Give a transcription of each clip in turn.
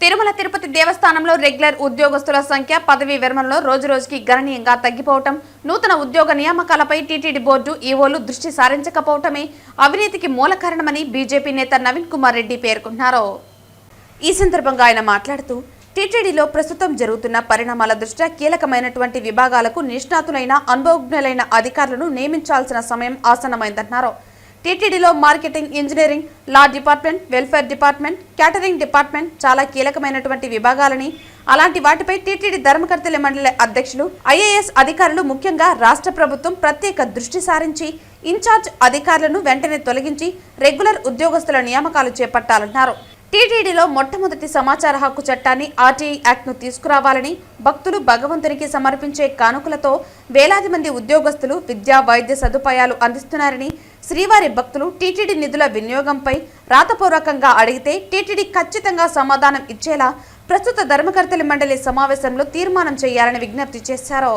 తిరుమల తిరుపతి దేవస్థానంలో రెగ్యులర్ ఉద్యోగస్తుల సంఖ్య పదవీ విరమణలో రోజురోజుకి గణనీయంగా తగ్గిపోవటం నూతన ఉద్యోగ నియామకాలపై టీటీడీ బోర్డు ఈవోలు దృష్టి సారించకపోవటమే అవినీతికి మూల కారణమని బీజేపీ నేత నవీన్ కుమార్ రెడ్డి పేర్కొన్నారు. ఈ సందర్భంగా ఆయన మాట్లాడుతూ టీటీడీలో ప్రస్తుతం జరుగుతున్న పరిణామాల దృష్ట్యా కీలకమైనటువంటి విభాగాలకు నిష్ణాతులైన అనుభవజ్ఞులైన అధికారులను నియమించాల్సిన సమయం ఆసన్నమైందన్నారు. టీటీడీలో marketing engineering law department welfare department catering department చాలా కీలకమైనటువంటి విభాగాలని అలాంటి వాటిపై టీటీడీ ధర్మకర్తల మండలి అధ్యక్షులు ఐఏఎస్ అధికారులు ముఖ్యంగా రాష్ట్ర ప్రభుత్వం ప్రత్యేక దృష్టి సారించి ఇన్ఛార్జ్ అధికారులను వెంటనే తొలగించి రెగ్యులర్ ఉద్యోగస్తుల నియామకాలు చేపట్టాలన్నారు. టీటీడీలో మొట్టమొదటి సమాచార హక్కు చట్టాన్ని ఆర్టీఐ యాక్ట్ను తీసుకురావాలని భక్తులు భగవంతునికి సమర్పించే కానుకలతో వేలాది మంది ఉద్యోగస్తులు విద్యా వైద్య సదుపాయాలు అందిస్తున్నారని శ్రీవారి భక్తులు టీటీడీ నిధుల వినియోగంపై రాతపూర్వకంగా అడిగితే టీటీడీ ఖచ్చితంగా సమాధానం ఇచ్చేలా ప్రస్తుత ధర్మకర్తల మండలి సమావేశంలో తీర్మానం చేయాలని విజ్ఞప్తి చేశారు.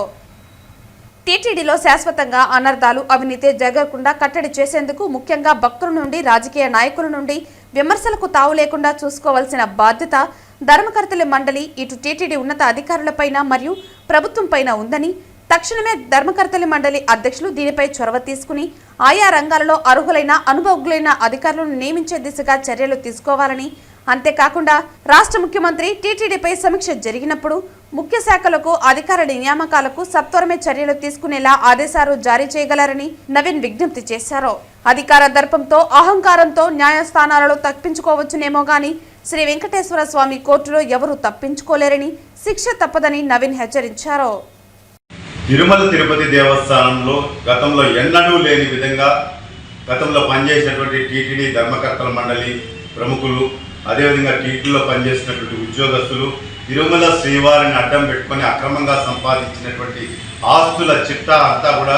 టీటీడీలో శాశ్వతంగా అనర్థాలు అవినీతి జరగకుండా కట్టడి చేసేందుకు ముఖ్యంగా భక్తుల నుండి రాజకీయ నాయకుల నుండి విమర్శలకు తావు లేకుండా చూసుకోవాల్సిన బాధ్యత ధర్మకర్తల మండలి ఇటు టీటీడీ ఉన్నత అధికారులపైన మరియు ప్రభుత్వంపైన ఉందని తక్షణమే ధర్మకర్తల మండలి అధ్యక్షులు దీనిపై చొరవ తీసుకుని ఆయా రంగాలలో అర్హులైన అనుభవజ్ఞులైన అధికారులను నియమించే దిశగా చర్యలు తీసుకోవాలని అంతేకాకుండా రాష్ట్ర ముఖ్యమంత్రి టీటీడీపై సమీక్ష జరిగినప్పుడు ముఖ్య శాఖలకు అధికార నియామకాలకు సత్వరమే చర్యలు తీసుకునేలా ఆదేశాలు జారీ చేయగలరని నవీన్ విజ్ఞప్తి చేశారు. అధికార దర్పంతో అహంకారంతో న్యాయస్థానాలలో తప్పించుకోవచ్చునేమో గాని శ్రీ వెంకటేశ్వర స్వామి కోర్టులో ఎవరూ తప్పించుకోలేరని శిక్ష తప్పదని నవీన్ హెచ్చరించారు. తిరుమల తిరుపతి దేవస్థానంలో గతంలో ఎన్నడూ లేని విధంగా గతంలో పనిచేసినటువంటి టీటీడీ ధర్మకర్తల మండలి ప్రముఖులు అదేవిధంగా టీటీలో పనిచేసినటువంటి ఉద్యోగస్తులు తిరుమల శ్రీవారిని అడ్డం పెట్టుకొని అక్రమంగా సంపాదించినటువంటి ఆస్తుల చిట్టా అంతా కూడా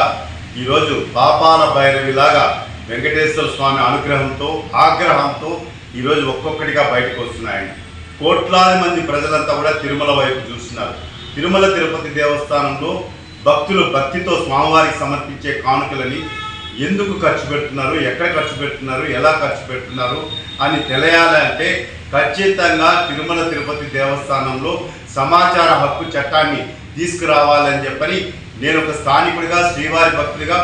ఈరోజు పాపాల భైరవిలాగా వెంకటేశ్వర స్వామి అనుగ్రహంతో ఆగ్రహంతో ఈరోజు ఒక్కొక్కటిగా బయటకు వస్తున్నాయండి. కోట్లాది మంది ప్రజలంతా కూడా తిరుమల వైపు చూస్తున్నారు. తిరుమల తిరుపతి దేవస్థానంలో భక్తులు భక్తితో స్వామివారికి సమర్పించే కానుకలని ఎందుకు ఖర్చు పెడుతున్నారు ఎక్కడ ఖర్చు పెడుతున్నారు ఎలా ఖర్చు పెడుతున్నారు అని తెలియాలంటే ఖచ్చితంగా తిరుమల తిరుపతి దేవస్థానంలో సమాచార హక్కు చట్టాన్ని తీసుకురావాలని చెప్పని నేను ఒక స్థానికుడిగా శ్రీవారి భక్తుడిగా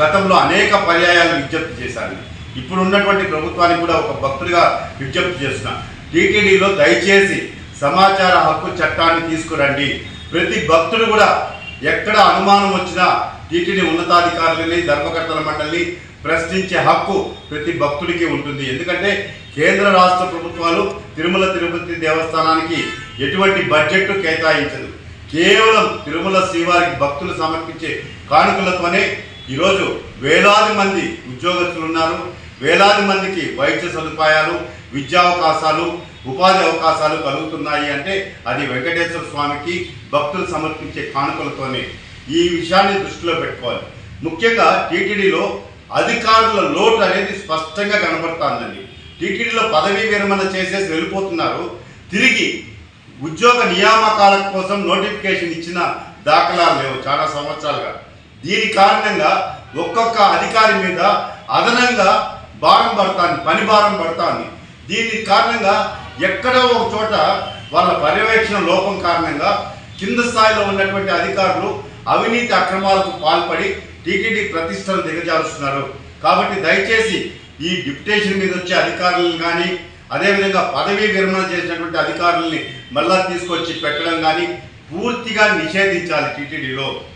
గతంలో అనేక పర్యాయాలు విజ్ఞప్తి చేశాను. ఇప్పుడు ఉన్నటువంటి ప్రభుత్వానికి కూడా ఒక భక్తుడిగా విజ్ఞప్తి చేస్తున్నా. టీటీడీలో దయచేసి సమాచార హక్కు చట్టాన్ని తీసుకురండి. ప్రతి భక్తుడు కూడా ఎక్కడ అనుమానం వచ్చినా టీటీడీ ఉన్నతాధికారులని ధర్మకర్తల మండలిని ప్రశ్నించే హక్కు ప్రతి భక్తుడికి ఉంటుంది. ఎందుకంటే కేంద్ర రాష్ట్ర ప్రభుత్వాలు తిరుమల తిరుపతి దేవస్థానానికి ఎటువంటి బడ్జెట్ కేటాయించదు. కేవలం తిరుమల శ్రీవారికి భక్తులు సమర్పించే కానుకలతోనే ఈరోజు వేలాది మంది ఉద్యోగస్తులు ఉన్నారు. వేలాది మందికి వైద్య సదుపాయాలు విద్యావకాశాలు ఉపాధి అవకాశాలు కలుగుతున్నాయి అంటే అది వెంకటేశ్వర స్వామికి భక్తులు సమర్పించే కానుకలతోనే. ఈ విషయాన్ని దృష్టిలో పెట్టుకోవాలి. ముఖ్యంగా టీటీడీలో అధికారుల లోటు అనేది స్పష్టంగా కనబడుతుందండి. టీటీడీలో పదవీ విరమణ చేసేసి వెళ్ళిపోతున్నారు. తిరిగి ఉద్యోగ నియామకాల కోసం నోటిఫికేషన్ ఇచ్చిన దాఖలాలు లేవు చాలా సంవత్సరాలుగా. దీని కారణంగా ఒక్కొక్క అధికారి మీద అదనంగా భారం పడతాను పని భారం పడతాను దీని కారణంగా ఎక్కడో ఒక చోట వాళ్ళ పర్యవేక్షణ లోపం కారణంగా కింద స్థాయిలో ఉన్నటువంటి అధికారులు అవినీతి అక్రమాలకు పాల్పడి టీటీడీ ప్రతిష్టను దిగజారుస్తున్నారు. కాబట్టి దయచేసి ఈ డిప్యుటేషన్ మీద వచ్చే అధికారులను కానీ అదేవిధంగా పదవీ విరమణ చేసినటువంటి అధికారుల్ని మళ్ళా తీసుకొచ్చి పెట్టడం కానీ పూర్తిగా నిషేధించాలి టీటీడీలో.